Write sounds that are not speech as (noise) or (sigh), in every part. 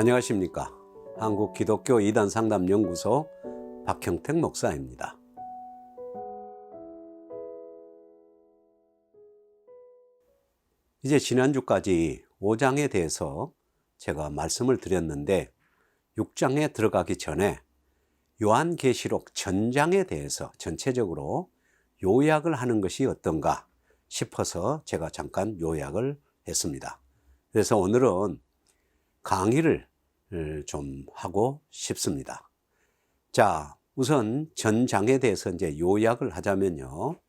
안녕하십니까. 한국 기독교 이단 상담 연구소 박형택 목사입니다. 이제 지난주까지 5장에 대해서 제가 말씀을 드렸는데 6장에 들어가기 전에 요한계시록 전장에 대해서 전체적으로 요약을 하는 것이 어떤가 싶어서 제가 잠깐 요약을 했습니다. 그래서 오늘은 강의를 좀 하고 싶습니다. 자, 우선 전장에 대해서 이제 요약을 하자면요.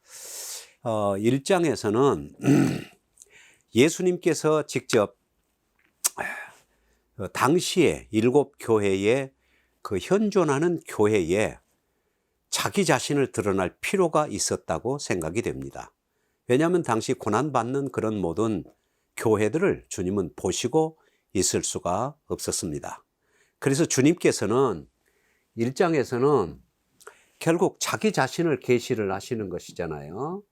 어, 1장에서는 (clears throat) 예수님께서 직접 어, 당시에 일곱 교회에 그 현존하는 교회에 자기 자신을 드러날 필요가 있었다고 생각이 됩니다. 왜냐하면 당시 고난받는 그런 모든 교회들을 주님은 보시고 있을 수가 없었습니다. 그래서 주님께서는 1장에서는 결국 자기 자신을 계시를 하시는 것이잖아요.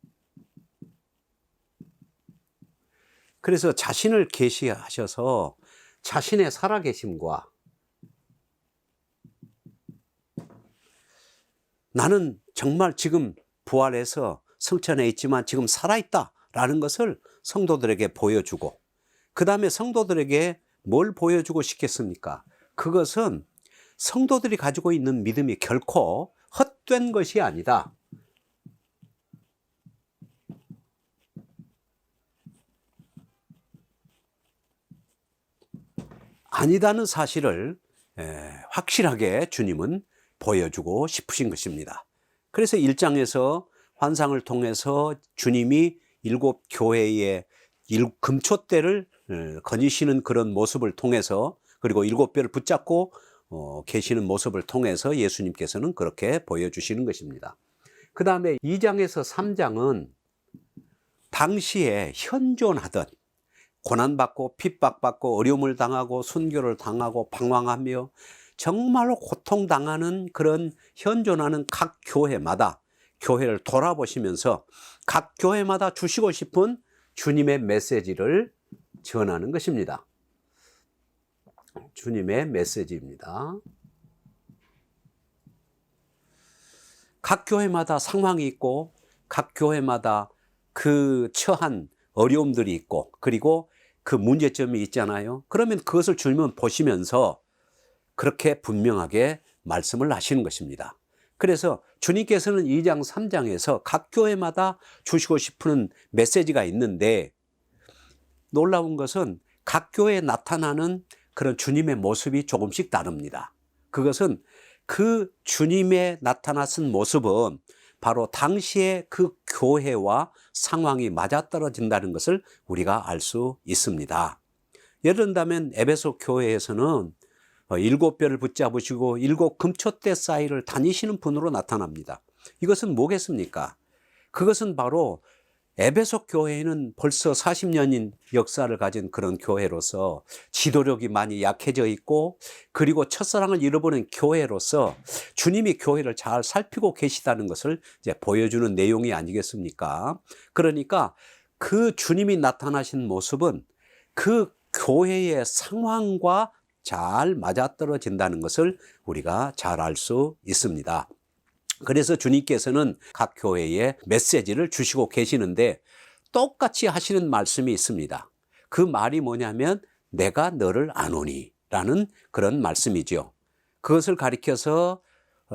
그래서 자신을 계시하셔서 자신의 살아계심과 나는 정말 지금 부활해서 성천에 있지만 지금 살아있다 라는 것을 성도들에게 보여주고 그 다음에 성도들에게 뭘 보여주고 싶겠습니까? 그것은 성도들이 가지고 있는 믿음이 결코 헛된 것이 아니다. 아니다는 사실을 확실하게 주님은 보여주고 싶으신 것입니다. 그래서 1장에서 환상을 통해서 주님이 일곱 교회의 금초대를 거니시는 그런 모습을 통해서 그리고 일곱 뼈를 붙잡고 어, 계시는 모습을 통해서 예수님께서는 그렇게 보여주시는 것입니다. 그 다음에 2장에서 3장은 당시에 현존하던 고난받고 핍박받고 어려움을 당하고 순교를 당하고 방황하며 정말로 고통당하는 그런 현존하는 각 교회마다 교회를 돌아보시면서 각 교회마다 주시고 싶은 주님의 메시지를 전하는 것입니다. 주님의 메시지입니다. 각 교회마다 상황이 있고 각 교회마다 그 처한 어려움들이 있고 그리고 그 문제점이 있잖아요. 그러면 그것을 주님은 보시면서 그렇게 분명하게 말씀을 하시는 것입니다. 그래서 주님께서는 2장, 3장에서 각 교회마다 주시고 싶은 메시지가 있는데 놀라운 것은 각 교회에 나타나는 그런 주님의 모습이 조금씩 다릅니다. 그것은 그 주님의 나타났은 모습은 바로 당시의 그 교회와 상황이 맞아떨어진다는 것을 우리가 알 수 있습니다. 예를 든다면 에베소 교회에서는 어, 일곱 뼈를 붙잡으시고 일곱 금초대 사이를 다니시는 분으로 나타납니다. 이것은 뭐겠습니까? 그것은 바로 에베소 교회는 벌써 40년인 역사를 가진 그런 교회로서 지도력이 많이 약해져 있고 그리고 첫사랑을 잃어버린 교회로서 주님이 교회를 잘 살피고 계시다는 것을 이제 보여주는 내용이 아니겠습니까? 그러니까 그 주님이 나타나신 모습은 그 교회의 상황과 잘 맞아떨어진다는 것을 우리가 잘 알 수 있습니다. 그래서 주님께서는 각 교회에 메시지를 주시고 계시는데 똑같이 하시는 말씀이 있습니다. 그 말이 뭐냐면 내가 너를 아노니 라는 그런 말씀이죠. 그것을 가리켜서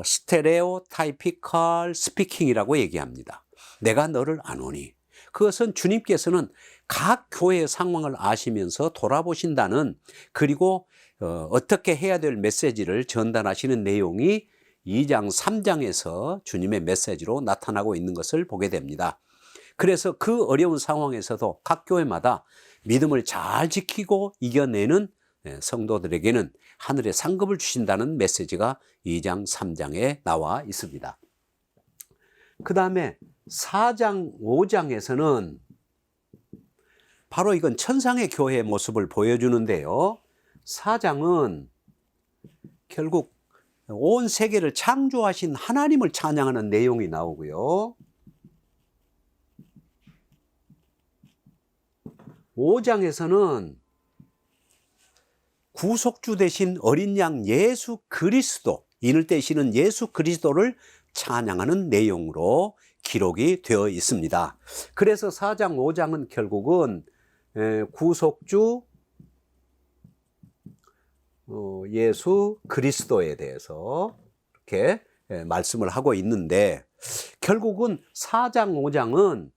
스테레오 타이피컬 스피킹이라고 얘기합니다. 내가 너를 아노니. 그것은 주님께서는 각 교회의 상황을 아시면서 돌아보신다는 그리고 어, 어떻게 해야 될 메시지를 전달하시는 내용이 2장, 3장에서 주님의 메시지로 나타나고 있는 것을 보게 됩니다. 그래서 그 어려운 상황에서도 각 교회마다 믿음을 잘 지키고 이겨내는 예, 성도들에게는 하늘의 상급을 주신다는 메시지가 2장, 3장에 나와 있습니다. 그 다음에 4장, 5장에서는 바로 이건 천상의 교회의 모습을 보여주는데요. 4장은 결국 온 세계를 창조하신 하나님을 찬양하는 내용이 나오고요. 5장에서는 구속주 대신 어린 양 예수 그리스도, 인을 떼시는 예수 그리스도를 찬양하는 내용으로 기록이 되어 있습니다. 그래서 4장, 5장은 결국은 에, 구속주 어, 예수 그리스도에 대해서 이렇게 예, 말씀을 하고 있는데 결국은 4장, 5장은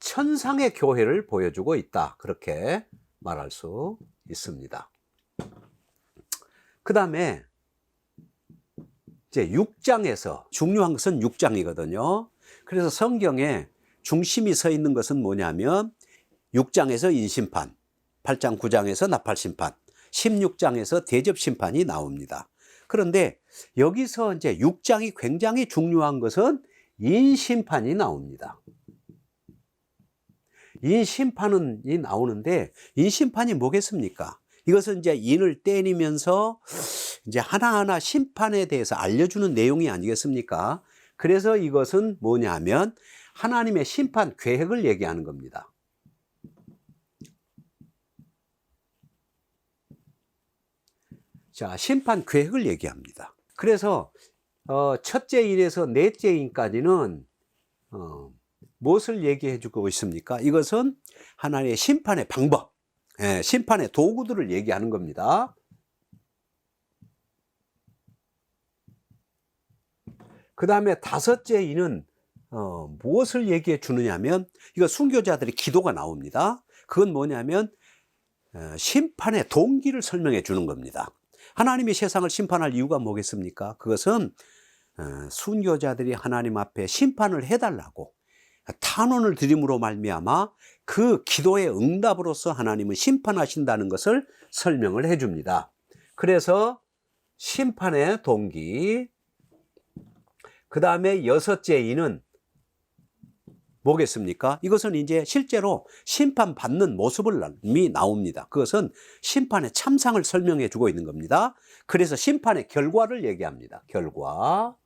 천상의 교회를 보여주고 있다. 그렇게 말할 수 있습니다. 그 다음에 이제 6장에서 중요한 것은 6장이거든요. 그래서 성경에 중심이 서 있는 것은 뭐냐면 6장에서 인심판, 8장, 9장에서 나팔심판, 16장에서 대접 심판이 나옵니다. 그런데 여기서 이제 6장이 굉장히 중요한 것은 인심판이 나옵니다. 인심판이 나오는데 인심판이 뭐겠습니까? 이것은 이제 인을 때리면서 이제 하나하나 심판에 대해서 알려주는 내용이 아니겠습니까? 그래서 이것은 뭐냐면 하나님의 심판 계획을 얘기하는 겁니다. 자, 심판 계획을 얘기합니다. 그래서 어, 첫째 인에서 넷째 인까지는 어, 무엇을 얘기해 주고 있습니까? 이것은 하나님의 심판의 방법, 예, 심판의 도구들을 얘기하는 겁니다. 그 다음에 다섯째 인은 어, 무엇을 얘기해 주느냐면 이거 순교자들의 기도가 나옵니다. 그건 뭐냐면 어, 심판의 동기를 설명해 주는 겁니다. 하나님이 세상을 심판할 이유가 뭐겠습니까? 그것은 어, 순교자들이 하나님 앞에 심판을 해달라고 탄원을 드림으로 말미암아 그 기도의 응답으로서 하나님은 심판하신다는 것을 설명을 해줍니다. 그래서 심판의 동기, 그 다음에 여섯째 이는 뭐겠습니까? 이것은 이제 실제로 심판받는 모습이 나옵니다. 그것은 심판의 참상을 설명해 주고 있는 겁니다. 그래서 심판의 결과를 얘기합니다. 결과.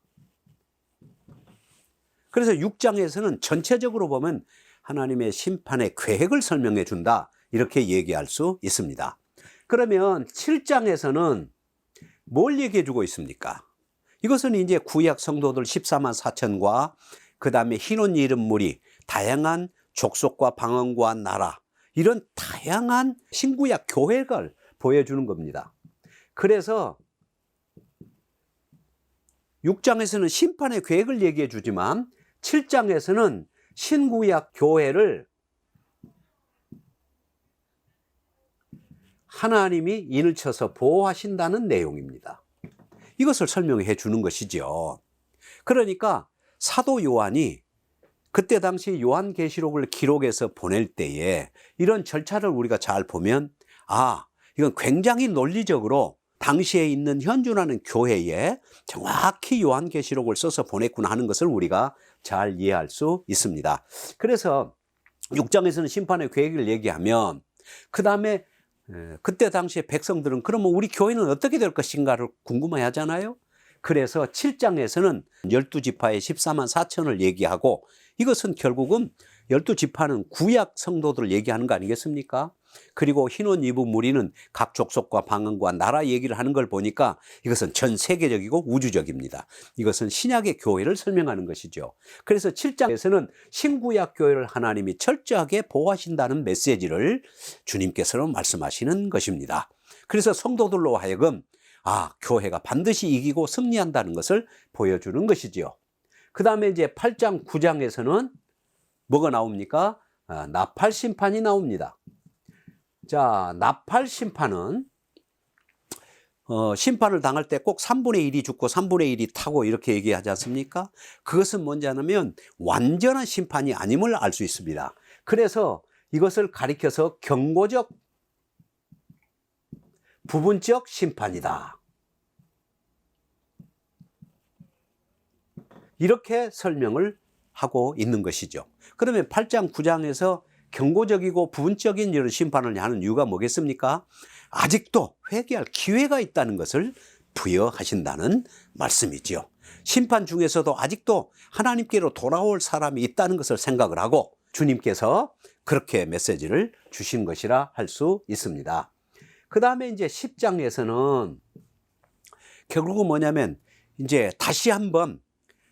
그래서 6장에서는 전체적으로 보면 하나님의 심판의 계획을 설명해 준다. 이렇게 얘기할 수 있습니다. 그러면 7장에서는 뭘 얘기해 주고 있습니까? 이것은 이제 구약 성도들 14만 4천과 그 다음에 흰옷 이름 무리, 다양한 족속과 방언과 나라, 이런 다양한 신구약 교회를 보여주는 겁니다. 그래서 6장에서는 심판의 계획을 얘기해 주지만 7장에서는 신구약 교회를 하나님이 인을 쳐서 보호하신다는 내용입니다. 이것을 설명해 주는 것이죠. 그러니까 사도 요한이 그때 당시 요한계시록을 기록해서 보낼 때에 이런 절차를 우리가 잘 보면 아, 이건 굉장히 논리적으로 당시에 있는 현존하는 교회에 정확히 요한계시록을 써서 보냈구나 하는 것을 우리가 잘 이해할 수 있습니다. 그래서 6장에서는 심판의 계획을 얘기하면 그 다음에 그때 당시에 백성들은 그러면 우리 교회는 어떻게 될 것인가를 궁금해 하잖아요. 그래서 7장에서는 12지파의 14만 4천을 얘기하고 이것은 결국은 12지파는 구약 성도들을 얘기하는 거 아니겠습니까? 그리고 흰옷 입은 무리는 각 족속과 방언과 나라 얘기를 하는 걸 보니까 이것은 전 세계적이고 우주적입니다. 이것은 신약의 교회를 설명하는 것이죠. 그래서 7장에서는 신구약 교회를 하나님이 철저하게 보호하신다는 메시지를 주님께서는 말씀하시는 것입니다. 그래서 성도들로 하여금 아, 교회가 반드시 이기고 승리한다는 것을 보여주는 것이지요. 그 다음에 이제 8장, 9장에서는 뭐가 나옵니까? 아, 나팔 심판이 나옵니다. 자, 나팔 심판은 어, 심판을 당할 때 꼭 3분의 1이 죽고 3분의 1이 타고 이렇게 얘기하지 않습니까? 그것은 뭔지 아냐면 완전한 심판이 아님을 알 수 있습니다. 그래서 이것을 가리켜서 경고적 부분적 심판이다. 이렇게 설명을 하고 있는 것이죠. 그러면 8장, 9장에서 경고적이고 부분적인 이런 심판을 하는 이유가 뭐겠습니까? 아직도 회개할 기회가 있다는 것을 부여하신다는 말씀이지요. 심판 중에서도 아직도 하나님께로 돌아올 사람이 있다는 것을 생각을 하고 주님께서 그렇게 메시지를 주신 것이라 할 수 있습니다. 그 다음에 이제 10장에서는 결국은 뭐냐면 이제 다시 한번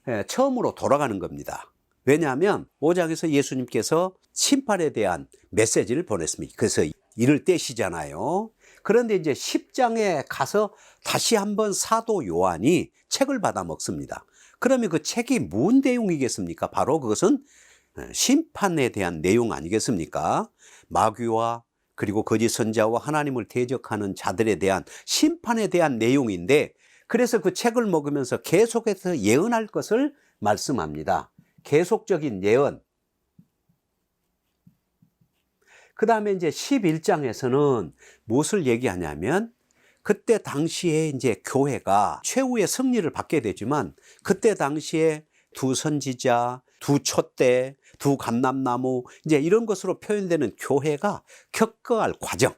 예, 처음으로 돌아가는 겁니다. 왜냐하면 5장에서 예수님께서 심판에 대한 메시지를 보냈습니다. 그래서 이를 떼시잖아요. 그런데 이제 10장에 가서 다시 한번 사도 요한이 책을 받아 먹습니다. 그러면 그 책이 무슨 내용이겠습니까? 바로 그것은 심판에 대한 내용 아니겠습니까? 마귀와 그리고 거짓 선자와 하나님을 대적하는 자들에 대한 심판에 대한 내용인데 그래서 그 책을 먹으면서 계속해서 예언할 것을 말씀합니다. 계속적인 예언. 그 다음에 이제 11장에서는 무엇을 얘기하냐면 그때 당시에 이제 교회가 최후의 승리를 받게 되지만 그때 당시에 두 선지자, 두 촛대, 두 감람나무 이제 이런 것으로 표현되는 교회가 겪어갈 과정.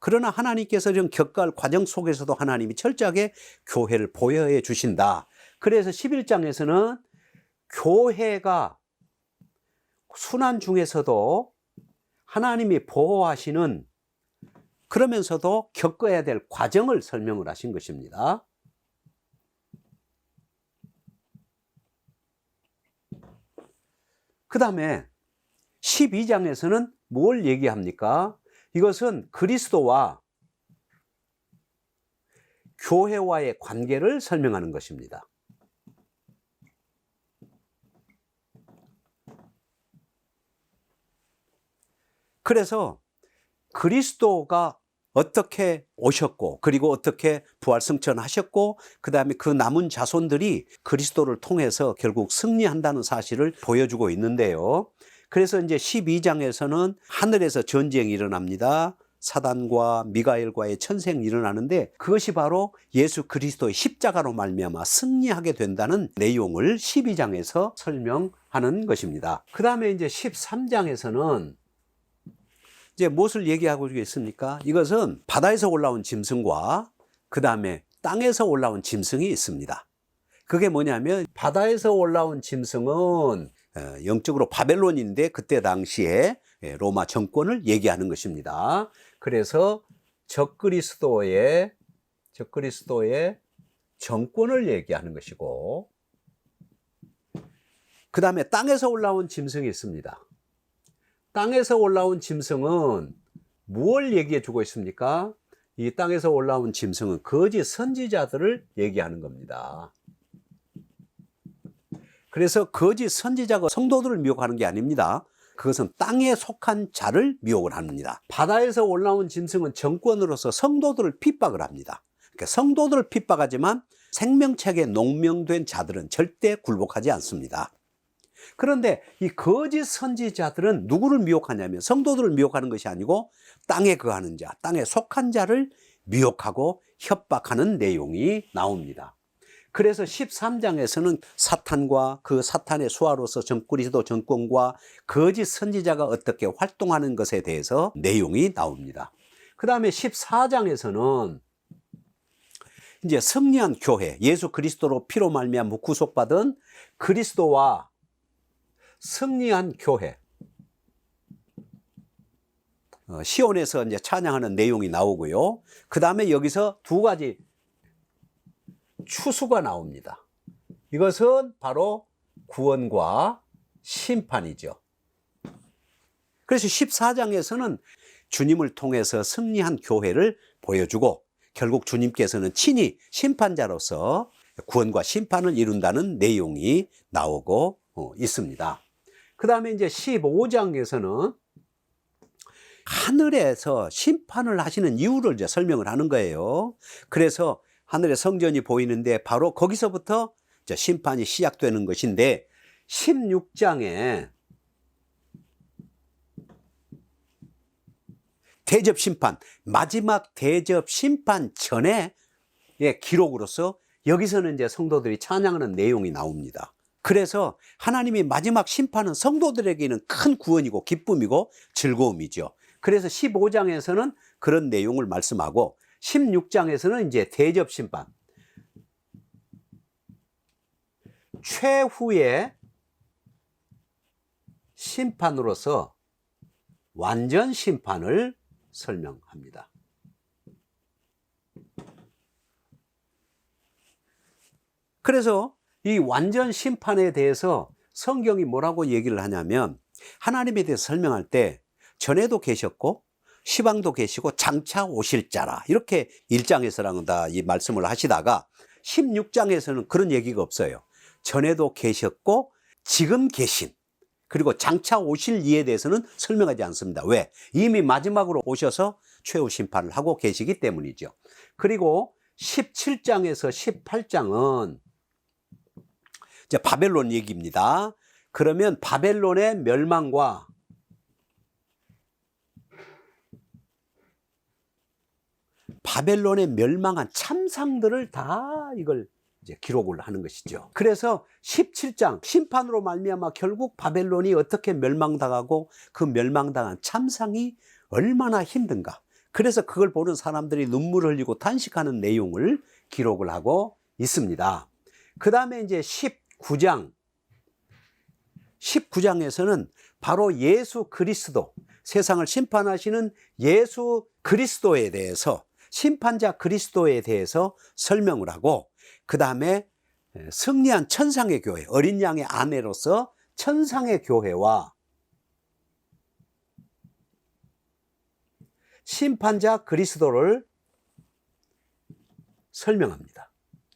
그러나 하나님께서 이런 겪어갈 과정 속에서도 하나님이 철저하게 교회를 보여해 주신다. 그래서 11장에서는 교회가 순환 중에서도 하나님이 보호하시는 그러면서도 겪어야 될 과정을 설명을 하신 것입니다. 그 다음에 12장에서는 뭘 얘기합니까? 이것은 그리스도와 교회와의 관계를 설명하는 것입니다. 그래서 그리스도가 어떻게 오셨고 그리고 어떻게 부활승천하셨고 그 다음에 그 남은 자손들이 그리스도를 통해서 결국 승리한다는 사실을 보여주고 있는데요. 그래서 이제 12장에서는 하늘에서 전쟁이 일어납니다. 사단과 미가엘과의 천생이 일어나는데 그것이 바로 예수 그리스도의 십자가로 말미암아 승리하게 된다는 내용을 12장에서 설명하는 것입니다. 그 다음에 이제 13장에서는 이제 무엇을 얘기하고 있습니까? 이것은 바다에서 올라온 짐승과 그 다음에 땅에서 올라온 짐승이 있습니다. 그게 뭐냐면 바다에서 올라온 짐승은 어, 영적으로 바벨론인데 그때 당시에 예, 로마 정권을 얘기하는 것입니다. 그래서 적그리스도의 적그리스도의 정권을 얘기하는 것이고 그 다음에 땅에서 올라온 짐승이 있습니다. 땅에서 올라온 짐승은 무엇을 얘기해 주고 있습니까? 이 땅에서 올라온 짐승은 거짓 선지자들을 얘기하는 겁니다. 그래서 거짓 선지자가 성도들을 미혹하는 게 아닙니다. 그것은 땅에 속한 자를 미혹을 합니다. 바다에서 올라온 짐승은 정권으로서 성도들을 핍박을 합니다. 그러니까 성도들을 핍박하지만 생명책에 농명된 자들은 절대 굴복하지 않습니다. 그런데 이 거짓 선지자들은 누구를 미혹하냐면 성도들을 미혹하는 것이 아니고 땅에 거하는 자, 땅에 속한 자를 미혹하고 협박하는 내용이 나옵니다. 그래서 13장에서는 사탄과 그 사탄의 수하로서 정그리스도 정권과 거짓 선지자가 어떻게 활동하는 것에 대해서 내용이 나옵니다. 그 다음에 14장에서는 이제 승리한 교회, 예수 그리스도로 피로 말미암아 구속받은 그리스도와 승리한 교회. 어, 시온에서 이제 찬양하는 내용이 나오고요. 그 다음에 여기서 두 가지 추수가 나옵니다. 이것은 바로 구원과 심판이죠. 그래서 14장에서는 주님을 통해서 승리한 교회를 보여주고 결국 주님께서는 친히 심판자로서 구원과 심판을 이룬다는 내용이 나오고 어, 있습니다. 그 다음에 이제 15장에서는 하늘에서 심판을 하시는 이유를 이제 설명을 하는 거예요. 그래서 하늘의 성전이 보이는데 바로 거기서부터 심판이 시작되는 것인데 16장에 대접 심판, 마지막 대접 심판 전에 의 기록으로서 여기서는 이제 성도들이 찬양하는 내용이 나옵니다. 그래서 하나님이 마지막 심판은 성도들에게는 큰 구원이고 기쁨이고 즐거움이죠. 그래서 15장에서는 그런 내용을 말씀하고 16장에서는 이제 대접 심판. 최후의 심판으로서 완전 심판을 설명합니다. 그래서 이 완전 심판에 대해서 성경이 뭐라고 얘기를 하냐면 하나님에 대해서 설명할 때 전에도 계셨고 시방도 계시고 장차 오실 자라 이렇게 1장에서랑 다 이 말씀을 하시다가 16장에서는 그런 얘기가 없어요. 전에도 계셨고 지금 계신 그리고 장차 오실 이에 대해서는 설명하지 않습니다. 왜? 이미 마지막으로 오셔서 최후 심판을 하고 계시기 때문이죠. 그리고 17장에서 18장은 이제 바벨론 얘기입니다. 그러면 바벨론의 멸망과 바벨론의 멸망한 참상들을 다 이걸 이제 기록을 하는 것이죠. 그래서 17장 심판으로 말미암아 결국 바벨론이 어떻게 멸망당하고 그 멸망당한 참상이 얼마나 힘든가. 그래서 그걸 보는 사람들이 눈물을 흘리고 탄식하는 내용을 기록을 하고 있습니다. 그 다음에 이제 19장 19장에서는 바로 예수 그리스도, 세상을 심판하시는 예수 그리스도에 대해서, 심판자 그리스도에 대해서 설명을 하고, 그 다음에 승리한 천상의 교회, 어린 양의 아내로서 천상의 교회와 심판자 그리스도를 설명합니다.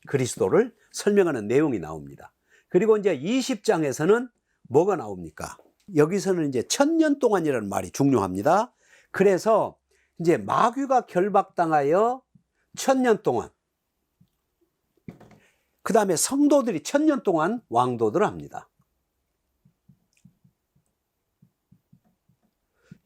그리스도를 설명하는 내용이 나옵니다. 그리고 이제 20장에서는 뭐가 나옵니까? 여기서는 이제 천년 동안이라는 말이 중요합니다. 그래서 이제 마귀가 결박당하여 천년 동안 그 다음에 성도들이 천년 동안 왕도들을 합니다.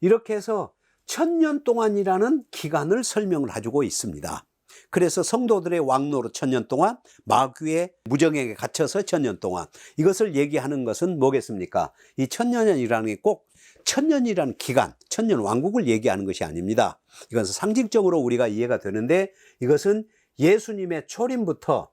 이렇게 해서 천년 동안이라는 기간을 설명을 해주고 있습니다. 그래서 성도들의 왕노로 천년 동안 마귀의 무정에게 갇혀서 천년 동안 이것을 얘기하는 것은 뭐겠습니까? 이 천년이라는 게 꼭 천년이라는 기간, 천년 왕국을 얘기하는 것이 아닙니다. 이것은 상징적으로 우리가 이해가 되는데 이것은 예수님의 초림부터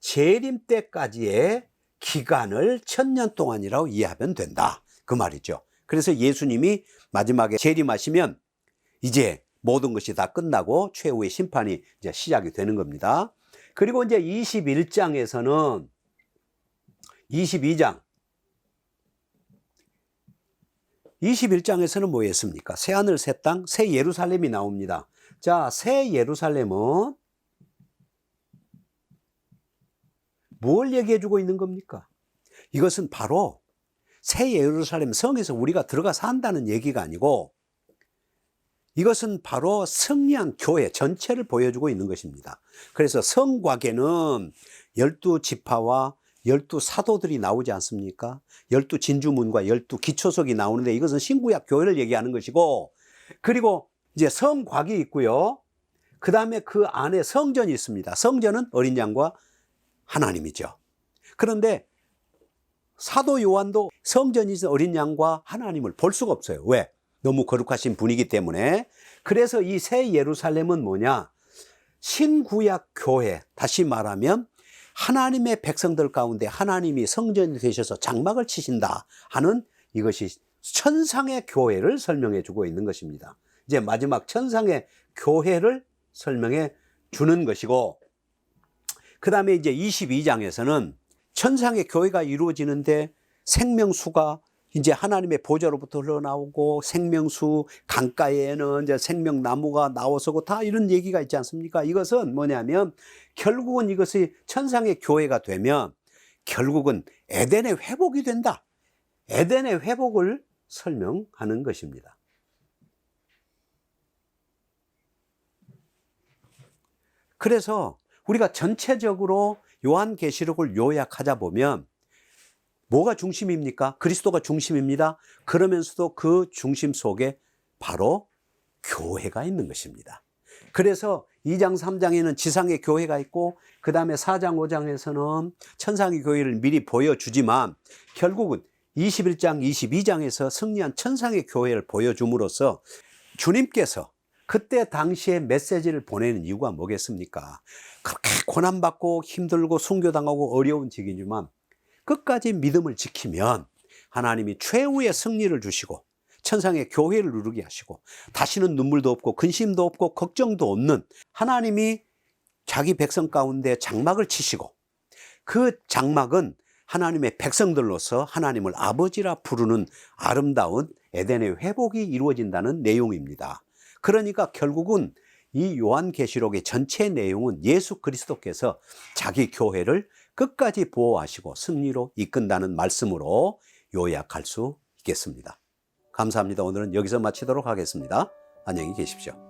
재림 때까지의 기간을 천년 동안이라고 이해하면 된다. 그 말이죠. 그래서 예수님이 마지막에 재림하시면 이제 모든 것이 다 끝나고 최후의 심판이 이제 시작이 되는 겁니다. 그리고 이제 21장에서는 22장 21장에서는 뭐였습니까? 새 하늘 새 땅, 새 예루살렘이 나옵니다. 자, 새 예루살렘은 뭘 얘기해 주고 있는 겁니까? 이것은 바로 새 예루살렘 성에서 우리가 들어가 산다는 얘기가 아니고 이것은 바로 승리한 교회 전체를 보여주고 있는 것입니다. 그래서 성곽에는 열두 지파와 열두 사도들이 나오지 않습니까? 열두 진주문과 열두 기초석이 나오는데 이것은 신구약 교회를 얘기하는 것이고 그리고 이제 성곽이 있고요. 그 다음에 그 안에 성전이 있습니다. 성전은 어린 양과 하나님이죠. 그런데 사도 요한도 성전이 어린 양과 하나님을 볼 수가 없어요. 왜? 너무 거룩하신 분이기 때문에. 그래서 이 새 예루살렘은 뭐냐? 신구약 교회, 다시 말하면 하나님의 백성들 가운데 하나님이 성전이 되셔서 장막을 치신다 하는 이것이 천상의 교회를 설명해 주고 있는 것입니다. 이제 마지막 천상의 교회를 설명해 주는 것이고, 그 다음에 이제 22장에서는 천상의 교회가 이루어지는데 생명수가 이제 하나님의 보좌로부터 흘러나오고 생명수 강가에는 이제 생명나무가 나와서고 다 이런 얘기가 있지 않습니까? 이것은 뭐냐면 결국은 이것이 천상의 교회가 되면 결국은 에덴의 회복이 된다. 에덴의 회복을 설명하는 것입니다. 그래서 우리가 전체적으로 요한계시록을 요약하자 보면 뭐가 중심입니까? 그리스도가 중심입니다. 그러면서도 그 중심 속에 바로 교회가 있는 것입니다. 그래서 2장, 3장에는 지상의 교회가 있고, 그 다음에 4장, 5장에서는 천상의 교회를 미리 보여주지만, 결국은 21장, 22장에서 승리한 천상의 교회를 보여줌으로써 주님께서 그때 당시에 메시지를 보내는 이유가 뭐겠습니까? 그렇게 고난받고 힘들고 순교당하고 어려운 직이지만 끝까지 믿음을 지키면 하나님이 최후의 승리를 주시고 천상의 교회를 누르게 하시고 다시는 눈물도 없고 근심도 없고 걱정도 없는 하나님이 자기 백성 가운데 장막을 치시고 그 장막은 하나님의 백성들로서 하나님을 아버지라 부르는 아름다운 에덴의 회복이 이루어진다는 내용입니다. 그러니까 결국은 이 요한계시록의 전체 내용은 예수 그리스도께서 자기 교회를 끝까지 보호하시고 승리로 이끈다는 말씀으로 요약할 수 있겠습니다. 감사합니다. 오늘은 여기서 마치도록 하겠습니다. 안녕히 계십시오.